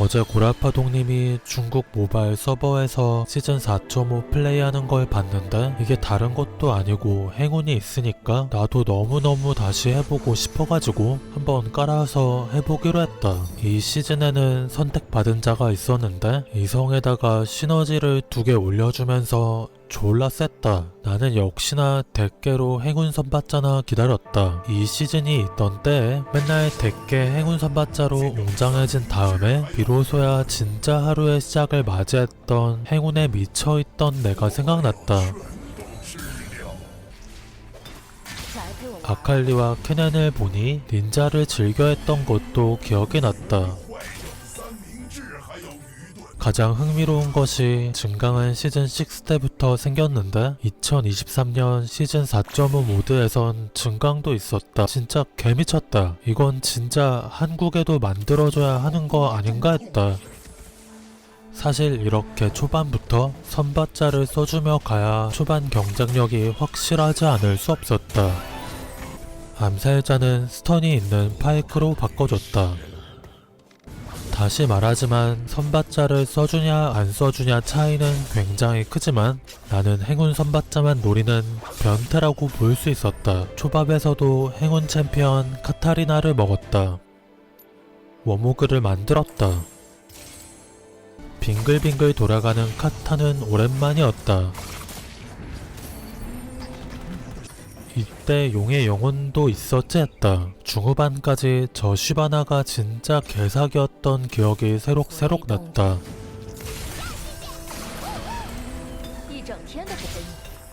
어제 고라파동님이 중국 모바일 서버에서 시즌 4.5 플레이하는 걸 봤는데 이게 다른 것도 아니고 행운이 있으니까 나도 너무너무 다시 해보고 싶어가지고 한번 깔아서 해보기로 했다. 이 시즌에는 선택받은 자가 있었는데 이성에다가 시너지를 두 개 올려주면서 졸라 셌다. 나는 역시나 대깨로 행운 선 받자나 기다렸다. 이 시즌이 있던 때에 맨날 대깨 행운 선 받자로 웅장해진 다음에 비로소야 진짜 하루의 시작을 맞이했던 행운에 미쳐있던 내가 생각났다. 아칼리와 케넨을 보니 닌자를 즐겨했던 것도 기억이 났다. 가장 흥미로운 것이 증강은 시즌 6 때부터 생겼는데 2023년 시즌 4.5 모드에선 증강도 있었다. 진짜 개미쳤다. 이건 진짜 한국에도 만들어줘야 하는 거 아닌가 했다. 사실 이렇게 초반부터 선받자를 써주며 가야 초반 경쟁력이 확실하지 않을 수 없었다. 암살자는 스턴이 있는 파이크로 바꿔줬다. 다시 말하지만 선받자를 써주냐 안 써주냐 차이는 굉장히 크지만 나는 행운 선받자만 노리는 변태라고 볼 수 있었다. 초밥에서도 행운 챔피언 카타리나를 먹었다. 워모그를 만들었다. 빙글빙글 돌아가는 카타는 오랜만이었다. 이때 용의 영혼도 있었지 했다. 중후반까지 저 시바나가 진짜 개사기였던 기억이 새록새록 났다.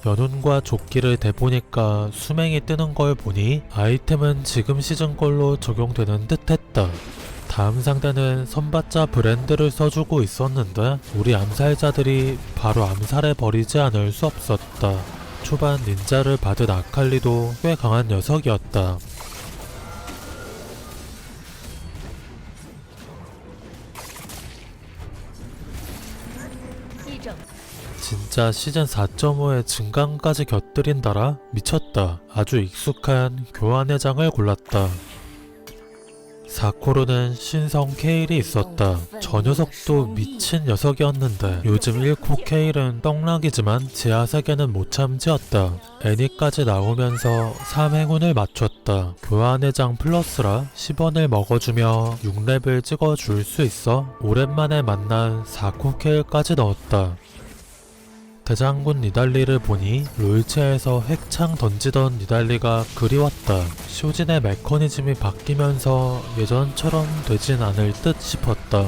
연운과 조끼를 대보니까 수맹이 뜨는 걸 보니 아이템은 지금 시즌 걸로 적용되는 듯 했다. 다음 상대는 선받자 브랜드를 써주고 있었는데 우리 암살자들이 바로 암살해버리지 않을 수 없었다. 초반 닌자를 받은 아칼리도 꽤 강한 녀석이었다. 진짜 시즌 4.5의 증강까지 곁들인다라 미쳤다. 아주 익숙한 교환회장을 골랐다. 사코르는 신성 케일이 있었다. 저 녀석도 미친 녀석이었는데 요즘 1코 케일은 떡락이지만 지하세계는 못 참지었다. 애니까지 나오면서 3행운을 맞췄다. 교환회장 플러스라 10원을 먹어주며 6렙을 찍어줄 수 있어 오랜만에 만난 4코 케일까지 넣었다. 대장군 니달리를 보니 롤체에서 핵창 던지던 니달리가 그리웠다. 쇼진의 메커니즘이 바뀌면서 예전처럼 되진 않을 듯 싶었다.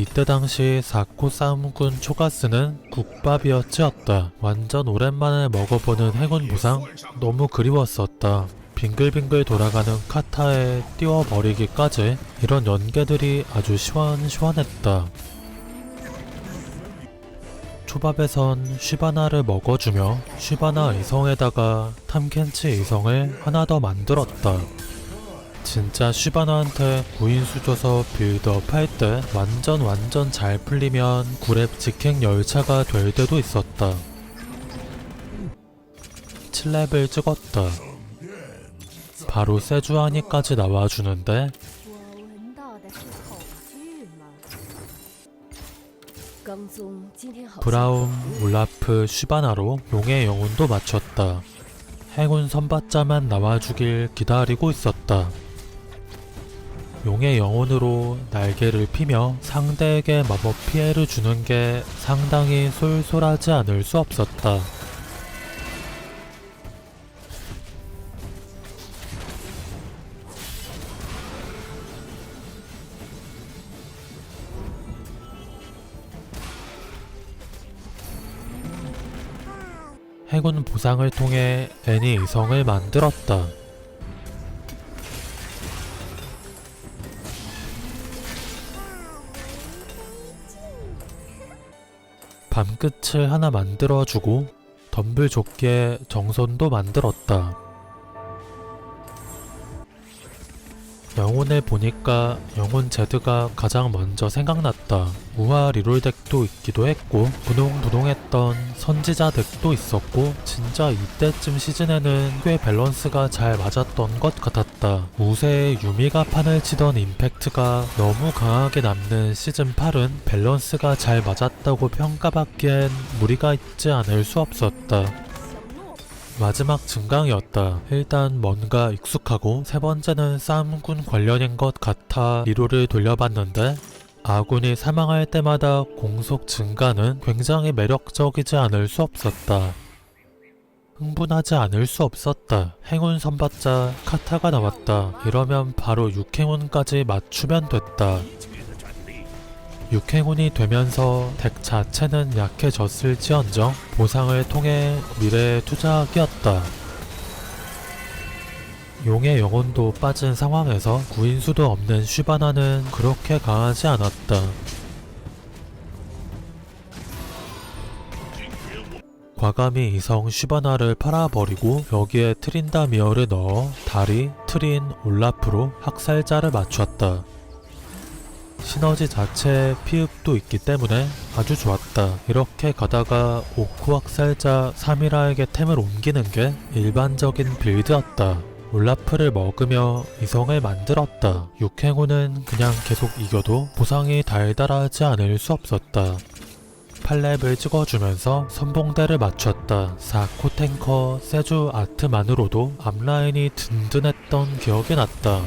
이때 당시 사코 싸움군 초가스는 국밥이었지었다. 완전 오랜만에 먹어보는 행운 보상 너무 그리웠었다. 빙글빙글 돌아가는 카타에 띄워버리기까지 이런 연계들이 아주 시원시원했다. 초밥에선 쉬바나를 먹어주며 쉬바나 의성에다가 탐켄치 의성을 하나 더 만들었다. 진짜 슈바나한테 구인수 줘서 빌드업 할 때 완전 완전 잘 풀리면 구랩 직행 열차가 될 때도 있었다. 7레벨 찍었다. 바로 세주하니까지 나와주는데 브라움, 울라프, 슈바나로 용의 영혼도 마쳤다. 행운 선받자만 나와주길 기다리고 있었다. 용의 영혼으로 날개를 피며 상대에게 마법 피해를 주는 게 상당히 쏠쏠하지 않을 수 없었다. 해군 보상을 통해 애니 의성을 만들었다. 밤끝을 하나 만들어주고 덤블 조끼에 정선도 만들었다. 영혼을 보니까 영혼 제드가 가장 먼저 생각났다. 우아 리롤 덱도 있기도 했고 분홍분홍했던 선지자 덱도 있었고 진짜 이때쯤 시즌에는 꽤 밸런스가 잘 맞았던 것 같았다. 우세의 유미가 판을 치던 임팩트가 너무 강하게 남는 시즌 8은 밸런스가 잘 맞았다고 평가받기엔 무리가 있지 않을 수 없었다. 마지막 증강이었다. 일단 뭔가 익숙하고 세 번째는 싸움군 관련인 것 같아 리로를 돌려봤는데 아군이 사망할 때마다 공속 증가는 굉장히 매력적이지 않을 수 없었다. 흥분하지 않을 수 없었다. 행운 선받자 카타가 나왔다. 이러면 바로 육행운까지 맞추면 됐다. 육행운이 되면서 덱 자체는 약해졌을지언정 보상을 통해 미래에 투자하기였다. 용의 영혼도 빠진 상황에서 구인수도 없는 슈바나는 그렇게 강하지 않았다. 과감히 이성 슈바나를 팔아버리고 여기에 트린다미어를 넣어 다리, 트린, 올라프로 학살자를 맞췄다. 시너지 자체에 피흡도 있기 때문에 아주 좋았다. 이렇게 가다가 오쿠 학살자 3이라에게 템을 옮기는 게 일반적인 빌드였다. 올라프를 먹으며 이성을 만들었다. 육행우는 그냥 계속 이겨도 보상이 달달하지 않을 수 없었다. 팔렙을 찍어주면서 선봉대를 맞췄다. 4코 탱커 세주 아트만으로도 앞라인이 든든했던 기억이 났다.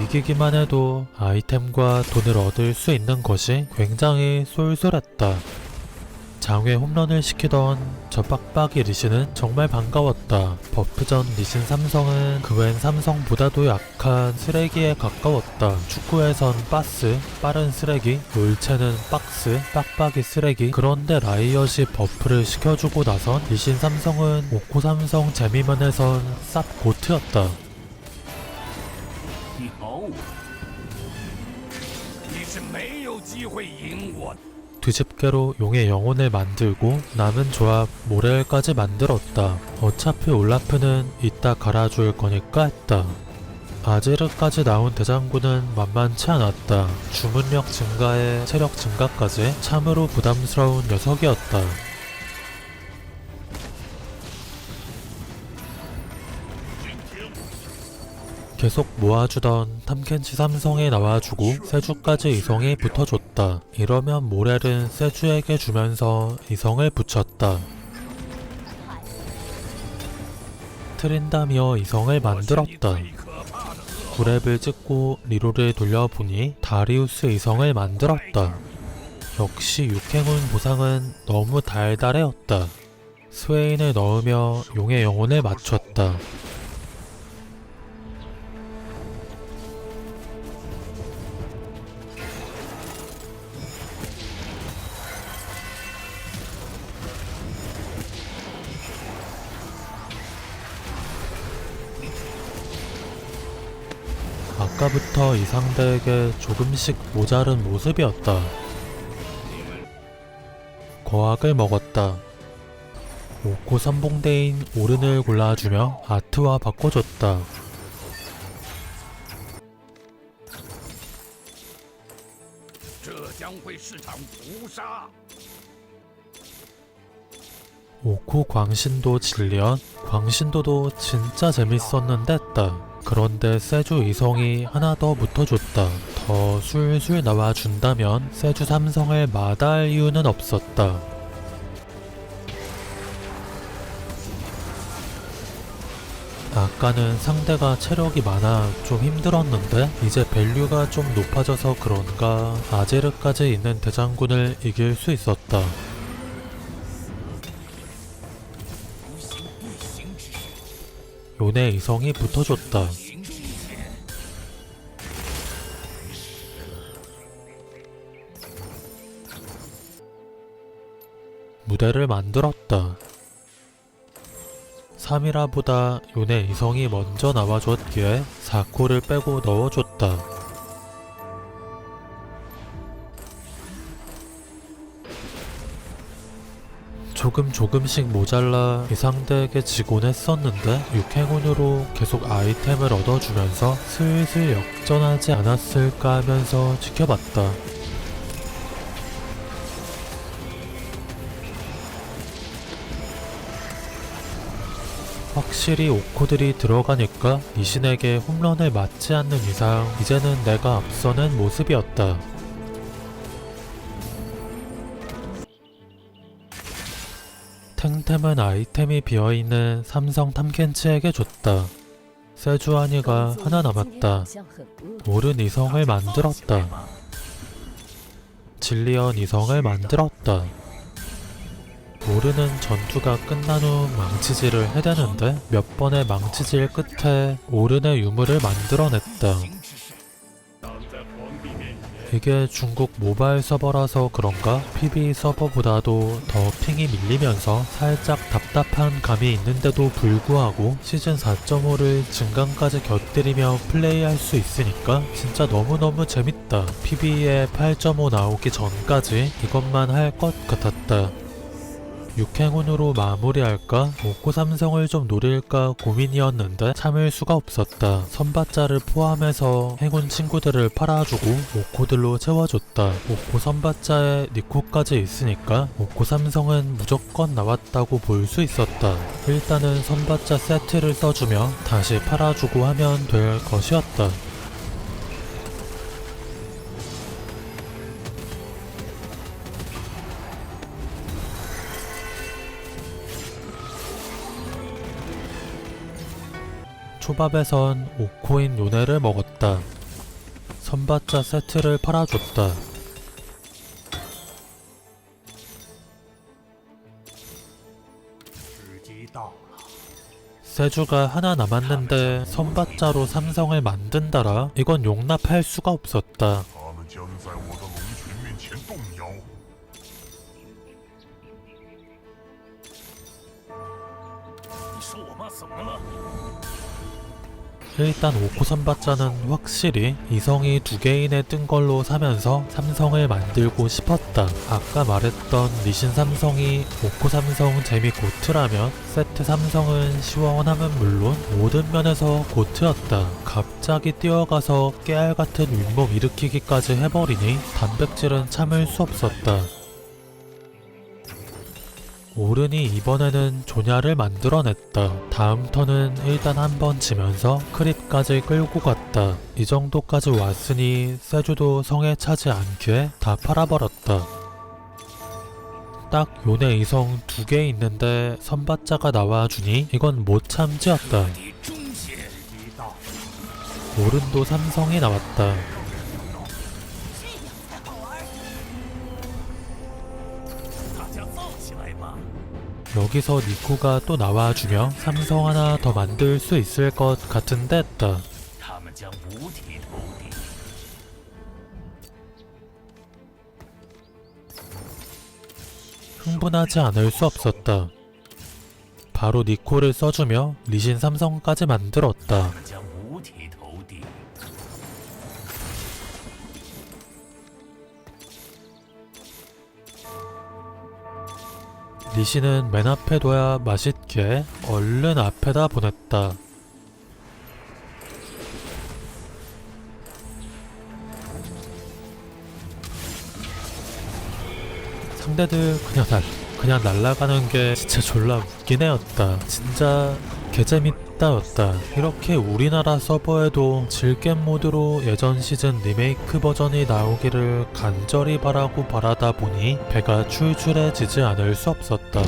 이기기만 해도 아이템과 돈을 얻을 수 있는 것이 굉장히 쏠쏠했다. 장외 홈런을 시키던 저 빡빡이 리신은 정말 반가웠다. 버프전 리신 삼성은 그웬 삼성보다도 약한 쓰레기에 가까웠다. 축구에선 빠스, 빠른 쓰레기, 롤체는 박스, 빡빡이 쓰레기. 그런데 라이엇이 버프를 시켜주고 나선 리신 삼성은 오코 삼성 재미면에선 쌉 고트였다. 뒤집개로 용의 영혼을 만들고 남은 조합 모렐까지 만들었다. 어차피 올라프는 이따 갈아줄 거니까 했다. 아지르까지 나온 대장군은 만만치 않았다. 주문력 증가에 체력 증가까지 참으로 부담스러운 녀석이었다. 계속 모아주던 탐켄치 삼성에 나와주고 세주까지 이성에 붙어줬다. 이러면 모렐은 세주에게 주면서 이성을 붙였다. 트린다미어 이성을 만들었다. 구랩을 찍고 리로를 돌려보니 다리우스 이성을 만들었다. 역시 육행운 보상은 너무 달달해었다. 스웨인을 넣으며 용의 영혼을 맞췄다. 아까부터 이 상대에게 조금씩 모자른 모습이었다. 거악을 먹었다. 옥고 선봉대인 오른을 골라주며 아트와 바꿔줬다. 오코 광신도 질리언, 광신도도 진짜 재밌었는데 따. 그런데 세주 이성이 하나 더 붙어줬다. 더 술술 나와준다면 세주 삼성을 마다할 이유는 없었다. 아까는 상대가 체력이 많아 좀 힘들었는데 이제 밸류가 좀 높아져서 그런가 아제르까지 있는 대장군을 이길 수 있었다. 요네 이성이 붙어줬다. 무대를 만들었다. 3이라보다 요네 이성이 먼저 나와줬기에 사코를 빼고 넣어줬다. 조금 조금씩 모자라 이 상대에게 지곤 했었는데 육행운으로 계속 아이템을 얻어주면서 슬슬 역전하지 않았을까 하면서 지켜봤다. 확실히 오코들이 들어가니까 이신에게 홈런을 맞지 않는 이상 이제는 내가 앞서는 모습이었다. 탐은 아이템이 비어있는 삼성 탐켄치에게 줬다. 세주안이가 하나 남았다. 오른 이성을 만들었다. 진리언 이성을 만들었다. 오르는 전투가 끝난 후 망치질을 해대는데 몇 번의 망치질 끝에 오른의 유물을 만들어냈다. 그게 중국 모바일 서버라서 그런가 PB 서버보다도 더 핑이 밀리면서 살짝 답답한 감이 있는데도 불구하고 시즌 4.5를 증강까지 곁들이며 플레이할 수 있으니까 진짜 너무너무 재밌다. PB의 8.5 나오기 전까지 이것만 할 것 같았다. 육행운으로 마무리할까? 오코 삼성을 좀 노릴까 고민이었는데 참을 수가 없었다. 선바자를 포함해서 행운 친구들을 팔아주고 오코들로 채워줬다. 오코 선바자에 니코까지 있으니까 오코 삼성은 무조건 나왔다고 볼 수 있었다. 일단은 선바자 세트를 써주며 다시 팔아주고 하면 될 것이었다. 초밥에선 5코인 요네를 먹었다. 선바자 세트를 팔아줬다. 세주가 하나 남았는데 선바자로 삼성을 만든다라? 이건 용납할 수가 없었다. 일단 오코 선바자는 확실히 이성이 두 개인에 뜬 걸로 사면서 삼성을 만들고 싶었다. 아까 말했던 리신 삼성이 오코 삼성 재미 고트라면 세트 삼성은 시원함은 물론 모든 면에서 고트였다. 갑자기 뛰어가서 깨알 같은 윗몸 일으키기까지 해버리니 단백질은 참을 수 없었다. 오른이 이번에는 조냐를 만들어냈다. 다음 턴은 일단 한번 지면서 크립까지 끌고 갔다. 이 정도까지 왔으니 세주도 성에 차지 않게 다 팔아버렸다. 딱 요네 이성 두 개 있는데 선받자가 나와주니 이건 못 참지였다. 오른도 삼성이 나왔다. 여기서 니코가 또 나와주며 삼성 하나 더 만들 수 있을 것 같은데 다. 흥분하지 않을 수 없었다. 바로 니코를 써주며 리신 삼성까지 만들었다. 리신은 맨 앞에 둬야 맛있게 얼른 앞에다 보냈다. 상대들 그냥 날 그냥 날아가는 게 진짜 졸라 웃긴 애였다. 진짜 개재밌다 였다. 이렇게 우리나라 서버에도 질겜 모드로 예전 시즌 리메이크 버전이 나오기를 간절히 바라고 바라다 보니 배가 출출해지지 않을 수 없었다.